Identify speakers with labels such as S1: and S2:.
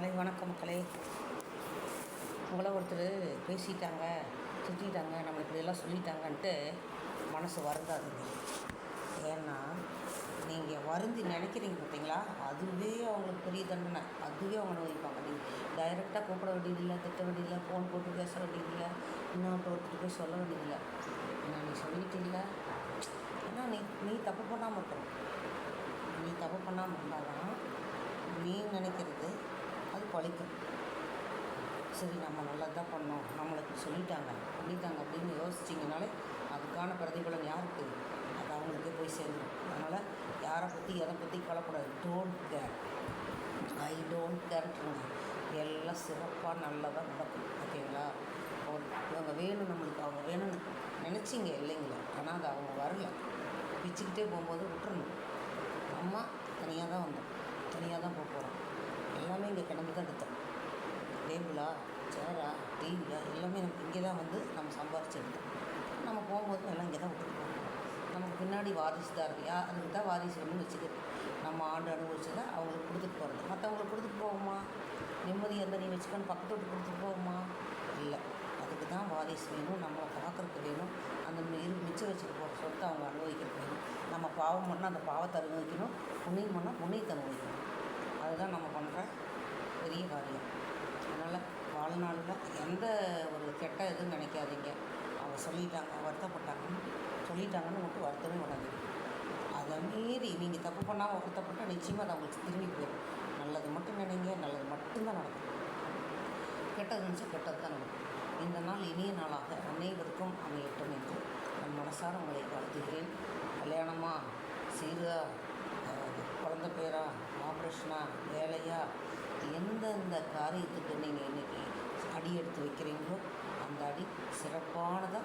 S1: மாலை வணக்கம் மக்களே. உங்களை ஒருத்தர் பேசிட்டாங்க திட்டாங்க நம்ம இப்படியெல்லாம் சொல்லிட்டாங்கன்ட்டு மனசு வருந்தாதுங்க ஏன்னா நீங்கள் வருந்தி நினைக்கிறீங்க பார்த்தீங்களா அதுவே அவங்களுக்கு பெரிய தண்டனை. அதுவே அவங்க அனுபவிப்பாங்க நீங்கள் டைரெக்டாக கூப்பிட வேண்டியதில்லை திட்ட வேண்டியதில்லை ஃபோன் போட்டு பேச வேண்டியதில்லை இன்னொருத்த ஒருத்தர் போய் சொல்ல வேண்டியதில்லை. ஏன்னா நீ சொல்லிட்டீங்கள ஏன்னா நீ நீ தப்பு பண்ணாமல் இருக்கணும் நீ தப்பு பண்ணாமல் இருந்தால் தான் நீ நினைக்கிறது அது பழிக்கும் சரி நம்ம நல்லது தான் பண்ணோம் நம்மளுக்கு சொல்லிட்டாங்க. பண்ணிட்டாங்க அப்படின்னு யோசிச்சிங்கனாலே அதுக்கான பிரதிபலன் யாருக்கு? அது அவங்களுக்கே போய் சேரும் அதனால் யாரை பற்றி எதை பற்றி கவலைப்படாது டோன்ட் கேர் ஐ டோன்ட் கேர்ட்டுருங்க எல்லாம் சிறப்பாக நல்லதாக நடக்கும். ஓகேங்களா? ஒரு அவங்க வேணும் நம்மளுக்கு அவங்க வேணும்னு நினச்சிங்க இல்லைங்களா? ஆனால் அது அவங்க வரல. பிச்சுக்கிட்டே போகும்போது விட்டுறணும். அம்மா தனியாக தான் வந்தோம் தனியாக தான் போக போகிறோம் எல்லாமே இங்கே கிளம்பி தான் எடுத்தோம் டேபிளா சேரா டிவியா எல்லாமே நமக்கு இங்கே தான் வந்து நம்ம சம்பாரிச்சிருந்தோம் நம்ம போகும்போது எல்லாம் இங்கே தான் விட்டுட்டு போகணும் நமக்கு பின்னாடி வாரிசு தான் இருக்கு யார் அதுக்கு தான் வாரிசு வேணும்னு வச்சுக்கிறது. நம்ம ஆண்டு அனுபவிச்சதை அவங்களுக்கு கொடுத்துட்டு போகிறது மற்றவங்களுக்கு கொடுத்துட்டு போவோமா? நிம்மதி எந்த நீ வச்சுக்கணும் பக்கத்து விட்டு கொடுத்துட்டு போவோமா? இல்லை. அதுக்கு தான் வாரிசு வேணும். நம்ம பார்க்குறதுக்கு வேணும். அந்த இரு மிச்சம் வச்சுட்டு போகிற சொத்தை அவங்க அனுபவிக்கிறது வேணும். நம்ம பாவம் பண்ணால் அந்த பாவத்தை அனுபவிக்கணும். புண்ணியம் பண்ணால் புண்ணியத்தை அனுபவிக்கணும் அதுதான் நம்ம பண்ணுற பெரிய காரியம் அதனால் வாழ்நாளில் எந்த ஒரு கெட்ட இதுவும் நினைக்காதீங்க. அவங்க சொல்லிட்டாங்க வருத்தப்பட்டாங்கன்னு சொல்லிட்டாங்கன்னு மட்டும் வருத்தமே வராதீங்க அதை மீறி நீங்கள் தப்பு பண்ணாமல் வருத்தப்பட்டால் நிச்சயமாக அது அவங்களுக்கு திரும்பி போயிடும். நல்லது மட்டும் நினைங்க நல்லது மட்டும்தான் நடக்கும். கெட்டது நினச்சா கெட்டது தான் நடக்கும். இந்த நாள் இனிய நாளாக அனைவருக்கும் அமையட்டும் என்று நான் மனசார உங்களை வாழ்த்துகிறேன். கல்யாணமா சீரா குழந்த பேரா ஆப்ரேஷனா வேலையா எந்தெந்த காரியத்துக்கு நீங்கள் அடி எடுத்து வைக்கிறீங்களோ அந்த அடி சிறப்பானதாக